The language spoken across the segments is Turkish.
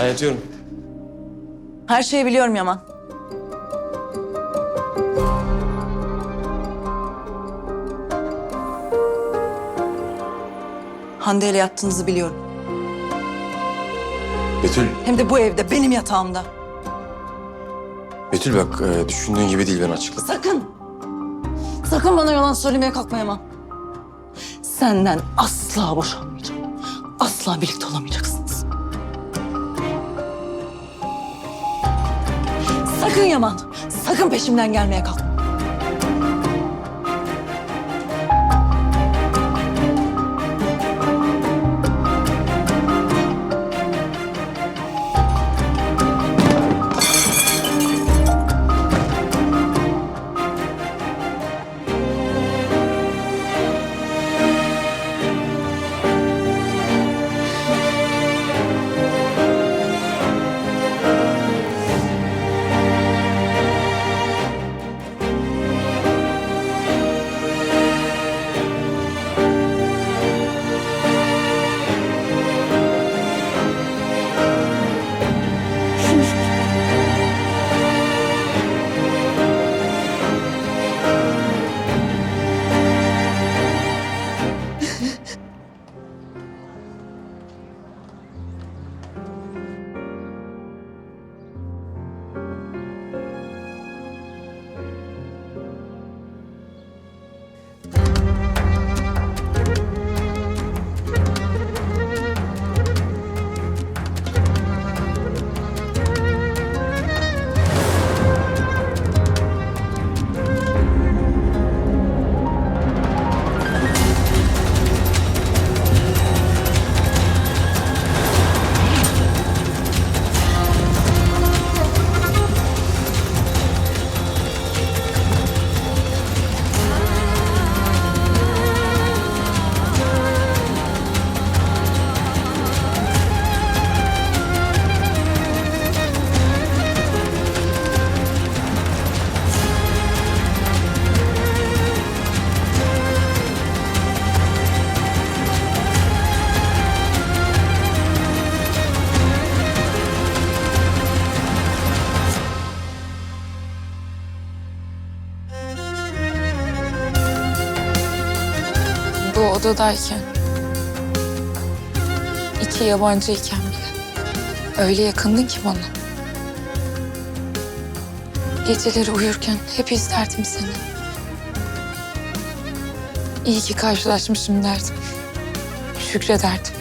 Ben yatıyorum. Her şeyi biliyorum Yaman. Hande ile yattığınızı biliyorum. Betül, Hem de bu evde, benim yatağımda. Betül bak e, düşündüğün gibi değil ben açıkladım. Sakın! Sakın bana yalan söylemeye kalkma Yaman. Senden asla boşanmayacağım. Asla birlikte olamayacaksınız. Sakın Yaman, sakın peşimden gelmeye kalkma. Odadayken iki yabancıyken bile öyle yakındın ki bana. Geceleri uyurken hep izlerdim seni. İyi ki karşılaşmışım derdim. Şükrederdim.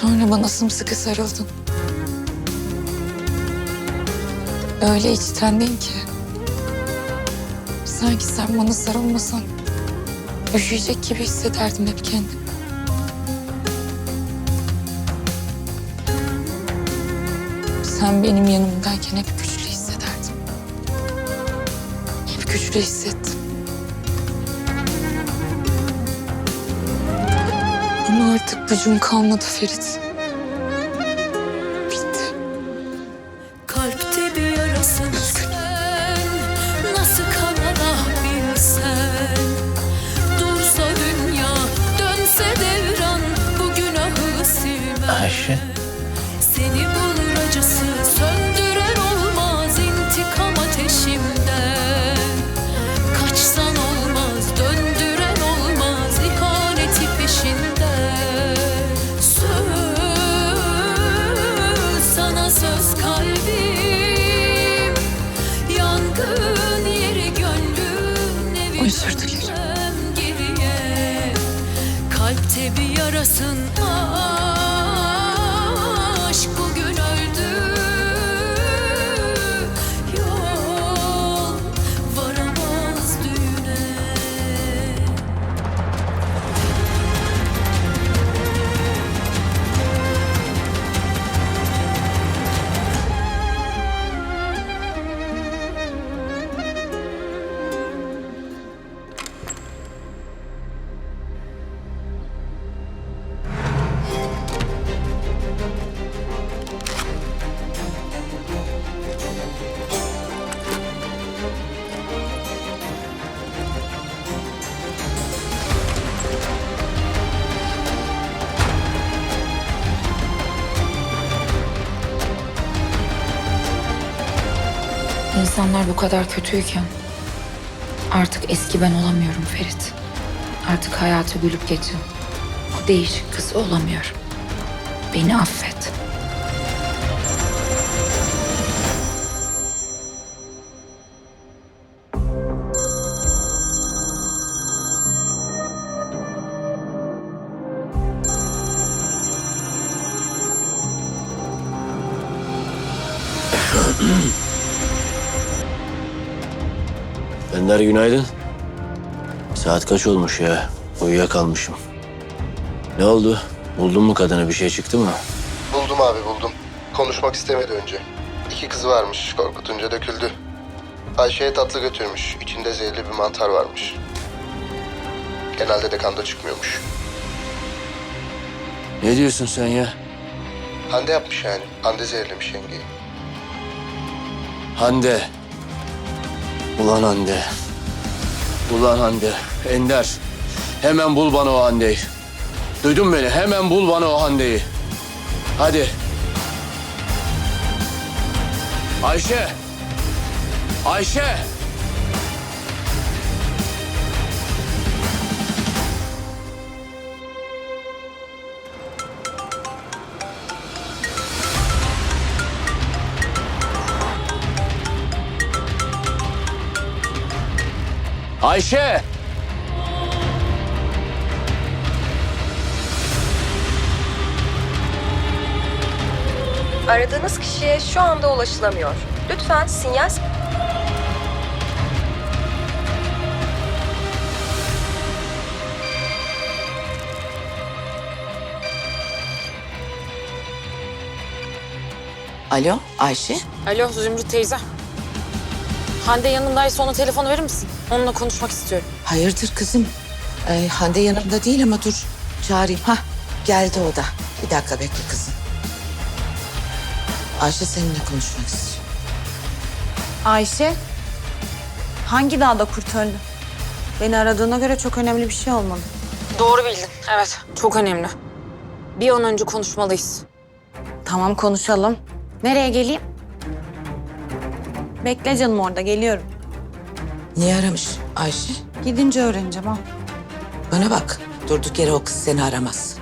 Sonra bana sımsıkı sarıldın. Öyle içtendin ki. Sanki sen bana sarılmasan üşüyecek gibi hissederdim hep kendimi. Sen benim yanımdayken hep güçlü hissederdim. Hep güçlü hissettim. Ama artık gücüm kalmadı Ferit. Silmez Ayşe. İnsanlar bu kadar kötüyken artık eski ben olamıyorum Ferit. Artık hayatı gülüp geçen o değişik kız olamıyorum. Beni affet. Ender günaydın. Saat kaç olmuş ya? Uyuyakalmışım. Ne oldu? Buldun mu kadını? Bir şey çıktı mı? Buldum abi buldum. Konuşmak istemedi önce. İki kızı varmış. Korkutunca döküldü. Ayşe'ye tatlı götürmüş. İçinde zehirli bir mantar varmış. Genelde de kanda çıkmıyormuş. Ne diyorsun sen ya? Hande yapmış yani. Hande zehirlemiş yengeyi. Hande. Ulan Hande. Ulan Hande. Ender. Hemen bul bana o Hande'yi. Duydun beni. Hemen bul bana o Hande'yi. Hadi. Ayşe. Ayşe. Ayşe. Aradığınız kişiye şu anda ulaşılamıyor. Lütfen sinyal Alo Ayşe. Alo Zümrüt teyze. Hande yanındaysa ona telefonu verir misin? Onunla konuşmak istiyorum. Hayırdır kızım? Ee, Hande yanımda değil ama dur çağırayım. Hah geldi o da. Bir dakika bekle kızım. Ayşe seninle konuşmak istiyor. Ayşe, hangi dağda kurt öldü? Beni aradığına göre çok önemli bir şey olmalı. Doğru bildin. Evet. Çok önemli. Bir an önce konuşmalıyız. Tamam konuşalım. Nereye geleyim? Bekle canım orada geliyorum. Niye aramış Ayşe? Gidince öğreneceğim ha. Bana bak durduk yere o kız seni aramaz.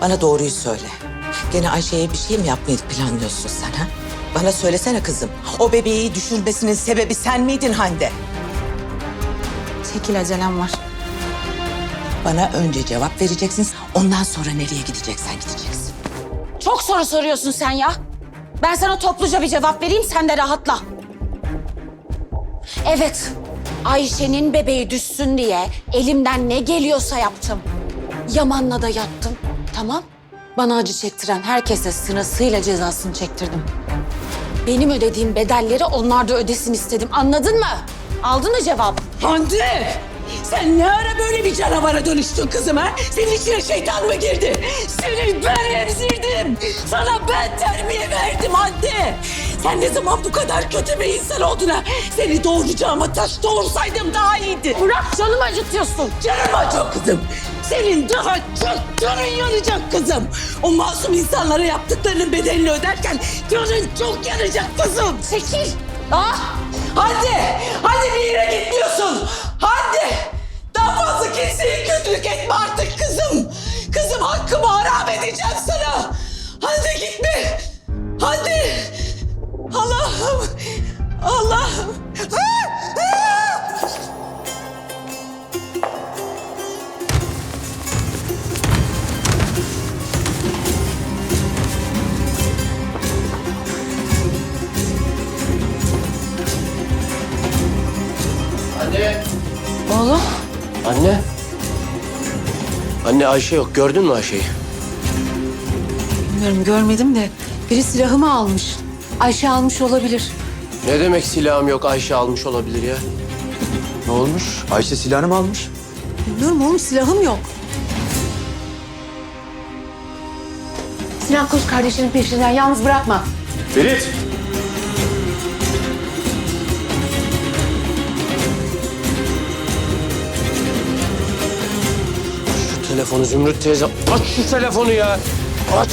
Bana doğruyu söyle. Gene Ayşe'ye bir şey mi yapmayı planlıyorsun sen ha? Bana söylesene kızım. O bebeği düşürmesinin sebebi sen miydin Hande? Çekil acelem var. Bana önce cevap vereceksin. Ondan sonra nereye gideceksen gideceksin. Çok soru soruyorsun sen ya. Ben sana topluca bir cevap vereyim sen de rahatla. Evet, Ayşe'nin bebeği düşsün diye elimden ne geliyorsa yaptım. Yaman'la da yattım, tamam? Bana acı çektiren herkese sırasıyla cezasını çektirdim. Benim ödediğim bedelleri onlar da ödesin istedim, anladın mı? Aldın mı cevap? Hande! Sen ne ara böyle bir canavara dönüştün kızım ha? Senin içine şeytan mı girdi? Seni ben emzirdim. Sana ben terbiye verdim Hande. Sen ne zaman bu kadar kötü bir insan oldun ha? Seni doğuracağıma taş doğursaydım daha iyiydi. Bırak canımı acıtıyorsun. Canım acıyor kızım. Senin daha çok canın yanacak kızım. O masum insanlara yaptıklarının bedelini öderken canın çok yanacak kızım. Çekil. Ah! Hadi! Hadi bir yere gitmiyorsun! Hadi! Daha fazla kimseye kötülük etme artık kızım! Kızım hakkımı haram edeceğim sana! Hadi gitme! Hadi! Allah'ım! Allah'ım! Ah! Ah! Anne. Oğlum. Anne. Anne Ayşe yok. Gördün mü Ayşe'yi? Bilmiyorum görmedim de biri silahımı almış. Ayşe almış olabilir. Ne demek silahım yok Ayşe almış olabilir ya? Ne olmuş? Ayşe silahını mı almış? Bilmiyorum oğlum silahım yok. Sinan koş kardeşinin peşinden yalnız bırakma. Ferit! Şu telefonu Zümrüt teyze. Aç şu telefonu ya. Aç.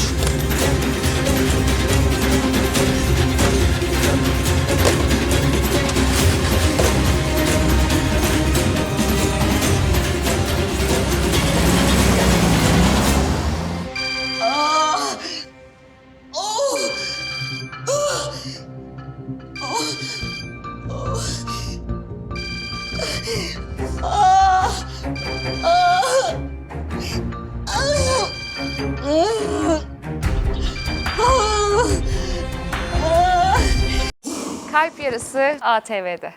Kalp Yarısı ATV'de.